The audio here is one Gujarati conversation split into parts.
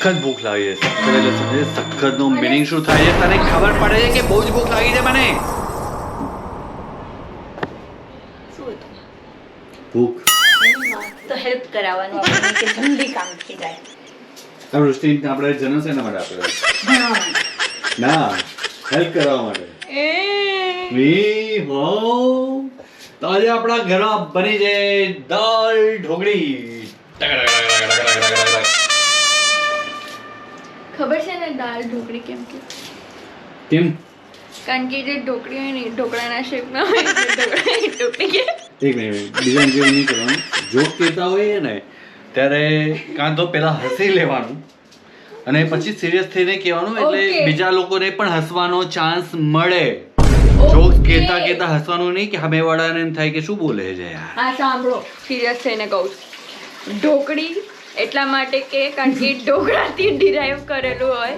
સખત ભૂખ લાગી છે. સખત એટલે સમજે સખતનો મિનિંગ શું થાય છે? તને ખબર પડે છે કે બહુ જ ભૂખ લાગી છે મને? ભૂખ. તો હેલ્પ કરાવવાનું કે જલ્દી કામ થઈ જાય. આ વૃષ્ટિ આપણે જન્મ છે એના માટે આપણે ના હેલ્પ કરવા માટે. વી હો. તો આજે આપણા ઘરમાં બની છે દાળ ઢોકળી. ખબર છે ને દાળ ઢોકળી કેમ કે? કેમ? કારણ કે જે ઢોકળી હોય ને ઢોકળાના શેપમાં હોય ઢોકળી એક મિનિટ બીજા જેવું નહીં કરવાનું. જોક કહેતા હોઈએ ને ત્યારે કાં તો પહેલાં હસી લેવાનું અને પછી સિરિયસ થઈને કહેવાનું એટલે બીજા લોકોને પણ હસવાનો ચાન્સ મળે. જોક કહેતા કહેતા હસવાનું નહીં કે સામેવાળાને એમ થાય કે શું બોલે છે યાર? હા સાંભળો. સિરિયસ થઈને કહું છું. ઢોકળી એટલા માટે કે કારણ કે ઢોકળાથી ડિરાઈવ કરેલું હોય.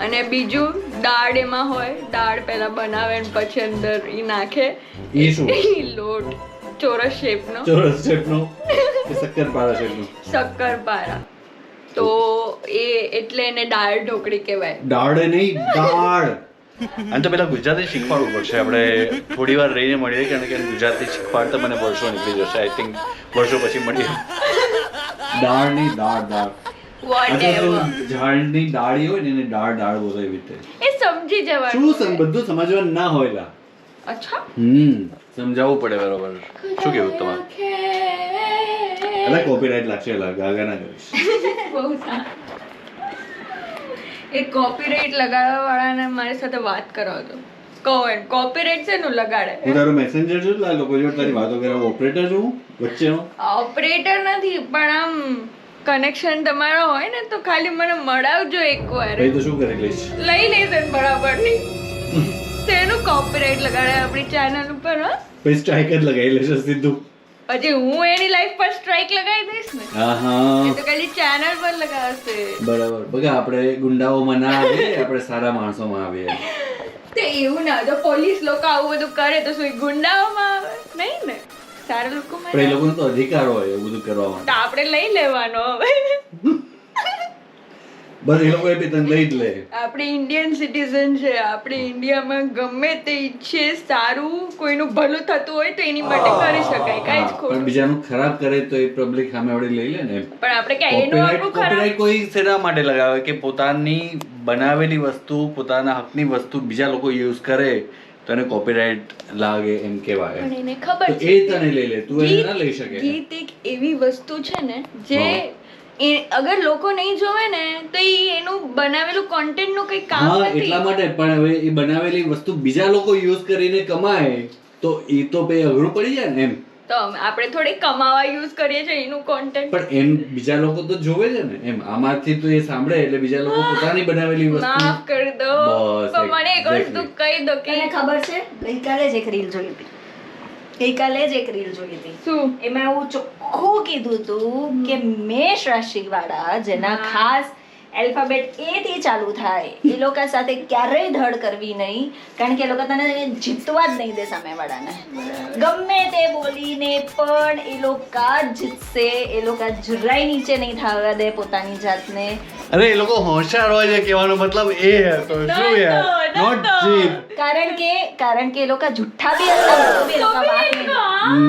અને બીજું દાળ એમાં હોય. દાળ પહેલા બનાવે ને પછી અંદર એ નાખે. એ શું? લોટ. ચોરસ શેપનો. ચોરસ શેપનો? શક્કરપારા શેપનો? શક્કરપારા. તો એ એટલે એને દાળ ઢોકળી કહેવાય. દાળ નહીં દાળ. અને તો પેલા ગુજરાતી શીખવાડવું પડશે. આપણે થોડી વાર રહીને મળીએ કારણ કે ગુજરાતી શીખવાડતા મને વર્ષો નીકળી જશે. આઈ થિંક વર્ષો પછી મળીએ. દાળ નહીં દાળ દાળ ઝાડની ડાળી હોય ને એને ડાળ દાળ બોલે એવી એ સમજી શું જવાનું બધું સમજવાનું ના હોય લા. અચ્છા. હમ. સમજાવવું પડે બરોબર. શું કેવું તમારે? એટલે કોપીરાઇટ લાગશે એલા ગાગા ના કરીશ. એ કોપીરાઇટ લગાડવા વાળાને મારી સાથે વાત કરો તો એમ. કોપીરાઇટ છે નું લગાડે. હું તારો મેસેન્જર છું લા લોકો જોડે તારી વાતો કરાવ. ઓપરેટર છું વચ્ચેનો. ઓપરેટર નથી પણ આમ કનેક્શન તમારો હોય ને તો ખાલી મને મળાવજો એકવાર. એ તો શું કરી લઈશ લઈ લેશે બરાબરની તેનું કોપીરાઇટ લગાડે આપણી ચેનલ ઉપર હા? પછી સ્ટ્રાઇક જ લગાવી લેશે સીધું. પછી હું એની લાઈફ પર સ્ટ્રાઇક લગાવી દઈશ ને? હા હા. તો ખાલી ચેનલ પર લગાવશે. બરાબર. બગા આપણે ગુંડાઓમાં ના આવીએ આપણે સારા માણસોમાં આવીએ. તે એવું ના જો પોલીસ લોકો આવું બધું કરે તો શું ગુંડાઓમાં આવે? નહીં ને. સારા લોકોમાં પણ એ ના. તો અધિકાર હોય એવું બધું કરવા તો આપણે લઈ લેવાનો હવે. બસ એ લોકો એ તને લઈ જ લે. આપણે ઇન્ડિયન સિટીઝન છે. આપણે ઇન્ડિયામાં ગમે તે ઈચ્છે સારું કોઈનું ભલું થતું હોય તો એની માટે કરી શકાય. કાંઈ જ ખોટું. પણ બીજાનું ખરાબ કરે તો એ પબ્લિક સામે વળી લઈ લે ને. પણ આપણે કે એનું આપણું ખરાબ કોઈ સેના માટે લગાવે કે પોતાની બનાવેલી વસ્તુ પોતાના હકની વસ્તુ બીજા લોકો યુઝ કરે તો એને કોપીરાઇટ લાગે એમ કહેવાય. પણ એને ખબર છે એ તને લઈ લે તું એને ના લઈ શકે. ગીત એક એવી વસ્તુ છે ને જે એ અગર લોકો નહીં જોવે ને તો એ એનું બનાવેલું કોન્ટેન્ટનું કઈ કામ નથી. એટલા માટે પણ હવે એ બનાવેલી વસ્તુ બીજા લોકો યુઝ કરીને કમાય તો એ તો પે અઘરું પડી જાય ને એમ. તો આપણે થોડી કમાવા યુઝ કરીએ છીએ એનું કોન્ટેન્ટ પણ એમ બીજા લોકો તો જોવે છે ને. એમ આમાંથી તો એ સાંભળે એટલે બીજા લોકો પોતાની બનાવેલી વસ્તુ. માફ કરી દો. બસ, પણ મને એક વસ્તુ કહી દો કે મને ખબર છે? ગઈકાલે જ એક રીલ જોઈ હતી. ગઈકાલે જ એક રીલ જોઈ હતી. શું? એમાં એવું ચોખ્ખું કીધું હતું કે મેષ રાશિ વાળા જેના ખાસ એલ્ફાબેટ એ થી ચાલુ થાય. એ લોકો સાથે ક્યારેય ધડ કરવી નહીં કારણ કે એ લોકો તને જીતવા જ નહીં દે સામેવાળાને. ગમે તે બોલીને પણ એ લોકો જીતશે. એ લોકો જરાય નીચે નહીં થવા દે પોતાની જાતને. અરે એ લોકો હોશિયાર હોય છે કહેવાનો મતલબ એ હતો. શું યાર? નોટ જીત કારણ કે કારણ કે એ લોકો જુઠ્ઠા બી હતા.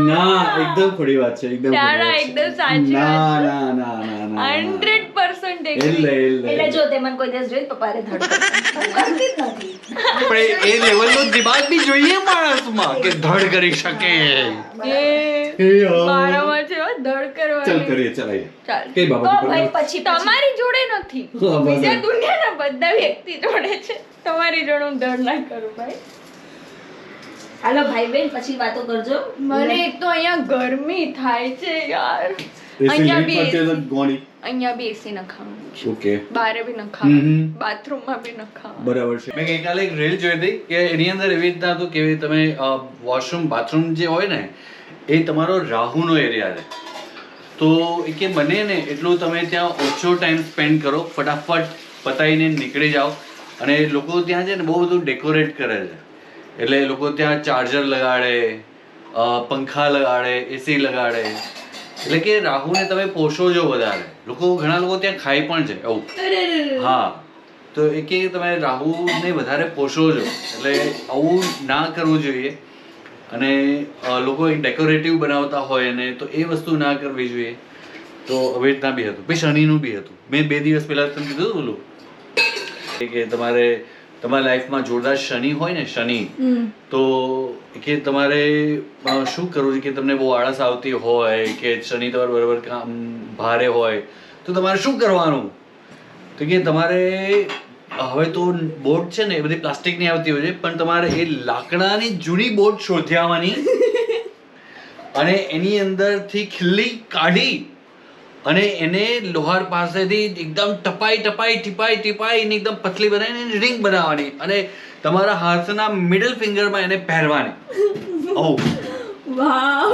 ના એકદમ ખોડી વાત છે એકદમ ના ના ના ના તમારી જોડે નથી. બીજા દુનિયાના બધા વ્યક્તિ જોડે છે. તમારી જોડે હું ધડ ના કરું ભાઈ. હાલો ભાઈ બેન પછી વાતો કરજો. મને એક તો અહીંયા ગરમી થાય છે યાર. અહીંયા બી અહીંયા બી એસી નખાવાનું છે. ઓકે. બારે બી નખાવાનું બાથરૂમમાં બી નખાવાનું બરાબર છે. મેં ગઈકાલે એક રીલ જોઈ હતી કે એની અંદર એવી રીતના હતું કે તમે વોશરૂમ બાથરૂમ જે હોય ને એ તમારો રાહુનો એરિયા છે. તો એ કે બને ને એટલું તમે ત્યાં ઓછો ટાઈમ સ્પેન્ડ કરો ફટાફટ પતાવીને નીકળી જાઓ. અને લોકો ત્યાં છે ને બહુ બધું ડેકોરેટ કરે છે. એટલે લોકો ત્યાં ચાર્જર લગાડે પંખા લગાડે એસી લગાડે. એટલે કે રાહુને તમે પોષો છો વધારે લોકો ઘણા લોકો ત્યાં ખાય પણ છે. અરે. હા. તો એ કે તમે રાહુને વધારે પોષો છો. એટલે આવું ના કરવું જોઈએ. અને લોકો લોકો ડેકોરેટિવ બનાવતા હોય ને તો એ વસ્તુ ના કરવી જોઈએ. તો હવે રીતના બી હતું. પછી શનિનું બી હતું. મેં બે દિવસ પહેલાં તમને કીધું હતું કે તમારે તમારા લાઈફમાં જોરદાર શનિ હોય ને શનિ તો કે તમારે શું કરવું છે કે તમને બહુ આળસ આવતી હોય કે શનિ તમારે બરાબર કામ ભારે હોય તો તમારે શું કરવાનું? તો કે તમારે હવે તો બોટ છે ને એ બધી પ્લાસ્ટિકની આવતી હોય છે પણ તમારે એ લાકડાની જૂની બોટ શોધી આવવાની અને એની અંદરથી ખીલ્લી કાઢી અને એને લોહાર પાસેથી એકદમ ટપાઈ ટપાઈ ટીપાઈ ટીપાઈ એની એકદમ પતલી બનાવીને રિંગ બનાવવાની. અને તમારા હાથના મિડલ ફિંગરમાં એને પહેરવાની. ઓ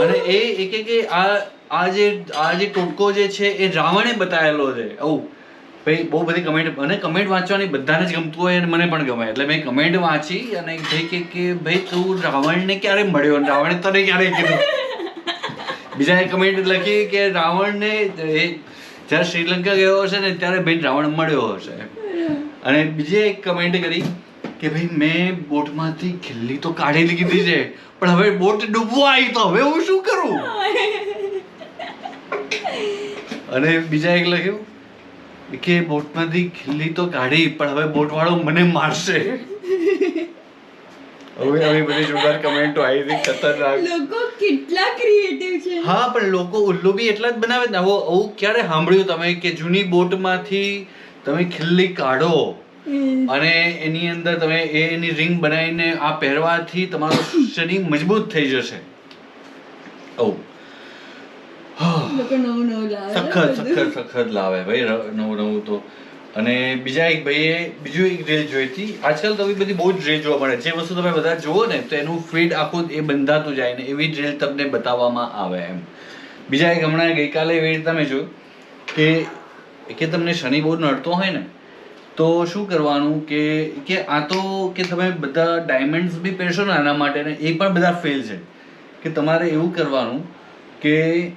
અને એ એ કે કે આ આ જે આ જે ટોટકો જે છે એ રાવણે બતાવેલો છે. ઓ ભાઈ બહુ બધી કમેન્ટ અને કમેન્ટ વાંચવાની બધાને જ ગમતું હોય અને મને પણ ગમે. એટલે મેં કમેન્ટ વાંચી અને ભાઈ કે કે ભાઈ તું રાવણને ક્યારે મળ્યો? રાવણે તને ક્યારે કીધું? બીજાએ કમેન્ટ લખી કે રાવણને જ્યારે શ્રીલંકા ગયો હશે ને ત્યારે ભાઈ રાવણ મળ્યો હશે. અને બીજે એક કમેન્ટ કરી કે ભાઈ મેં બોટમાંથી ખીલ્લી તો કાઢી લીધી છે, પણ હવે બોટ ડૂબવા આવી તો હવે હું શું કરું? અને બીજા એક લખ્યું કે બોટમાંથી ખીલ્લી તો કાઢી, પણ હવે બોટવાળો મને મારશે. હવે આવી બધી જોરદાર કમેન્ટો આવી હતી ખતરનાક. લોકો કેટલા ક્રિએટિવ છે. હા પણ લોકો ઉલ્લુ બી એટલા જ બનાવે ને. આવું આવું ક્યારે સાંભળ્યું તમે કે જૂની બોટમાંથી તમે ખિલ્લી કાઢો અને એની અંદર તમે એની રિંગ બનાવીને આ પહેરવાથી તમારું શરીર મજબૂત થઈ જશે? ઓ સખત સખત સખત લાવે. ભાઈ નવું નવું તો અને બીજા એક ભાઈએ બીજું એક રીલ જોઈ હતી. આજકાલ તો એવી બધી બહુ જ રીલ જોવા મળે જે વસ્તુ તમે બધા જુઓ ને, તો એનું ફીડ આખું એ બંધાતું જાય ને, એવી જ રીલ તમને બતાવવામાં આવે એમ. બીજા એક હમણાં ગઈકાલે એવી રીતે તમે જોયું કે કે તમને શનિ બહુ નડતો હોય ને, તો શું કરવાનું કે કે આ તો, કે તમે બધા ડાયમંડ્સ બી પહેરશો ને આના માટે ને, એ પણ બધા ફેલ છે. કે તમારે એવું કરવાનું કે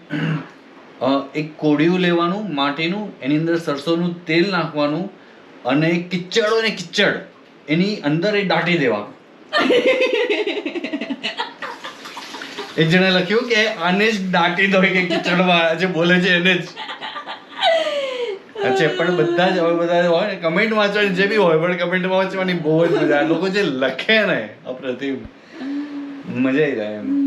એક કોડિયું લેવાનું, માટીનું, એની અંદર સરસોનું તેલ નાખવાનું અને કિચડ ને કિચડ એની અંદર એ દાટી દેવાનું. એક જણે લખ્યું કે આને જ દાટી દો, કે કિચડમાં જે બોલે છે એને જ. અચ્છા પણ બધા જ, હવે બધા હોય ને, કમેન્ટ વાંચવાની જે બી હોય, પણ કમેન્ટ વાંચવાની બહુ જ મજા. લોકો જે લખે ને, અપ્રતિમ. મજા આવી જાય એમ.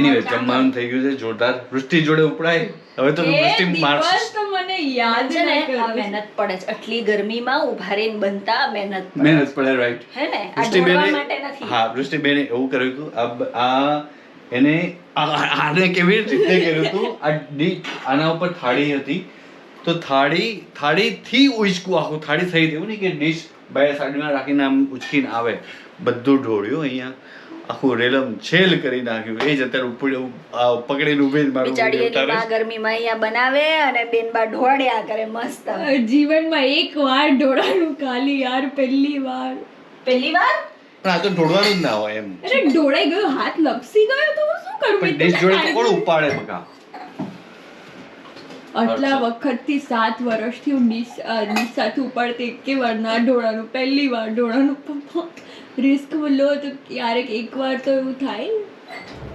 એનીવે જમવાનું થઈ ગયું છે જોરદાર. વૃષ્ટિ જોડે ઉપડાય. હવે તો વૃષ્ટિ મારશે દિવસ તો મને યાદ છે ને આ મહેનત પડે છે. આટલી ગરમીમાં ઊભા રહીને બનતા મહેનત પડે. મહેનત પડે રાઈટ હે ને? માટે નથી. હા વૃષ્ટિબેને એવું કર્યું હતું આ આ એને આને કેવી રીતે કર્યું હતું? આ ડી આના ઉપર થાળી હતી. તો થાળી થાળીથી ઉચકું આખું. થાળી થઈ એવું નહીં કે ડીશ બે સાઈડમાં રાખીને આમ ઉચકીને આવે. બધું ઢોળ્યું અહીંયા. આખું રેલમ છેલ કરી નાખ્યું. એ જ અત્યારે પકડીને ઊભી જ મારું ગરમીમાં અહીંયા બનાવે અને બેન બા ઢોળ્યા કરે મસ્ત. જીવનમાં એક વાર ઢોળાયું ખાલી યાર પહેલી વાર. પહેલી વાર? પણ આ તો ઢોળવાનું જ ના હોય એમ. અરે ઢોળાઈ ગયો હાથ લપસી ગયો તો શું કરવું? પણ ડીશ જોડે કોણ ઉપાડે બકા? આટલા વખતથી સાત વર્ષથી હું ડીશ નિશાથી ઉપાડતી એકે વાર ના ઢોળાનું પહેલી વાર ઢોળાનું પપ્પા રિસ્ક લો તો ક્યારેક એક વાર તો એવું થાય.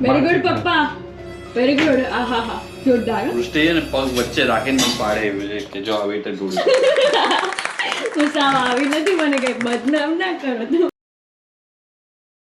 વેરી ગુડ પપ્પા. વેરી ગુડ આ હા જોરદાર સ્ટે ને પગ વચ્ચે રાખીને મને પાડે એવું છે કે જો આવી રીતે ઢોળી. હું સાવ આવી નથી મને કઈ બદનામ ના કરો તો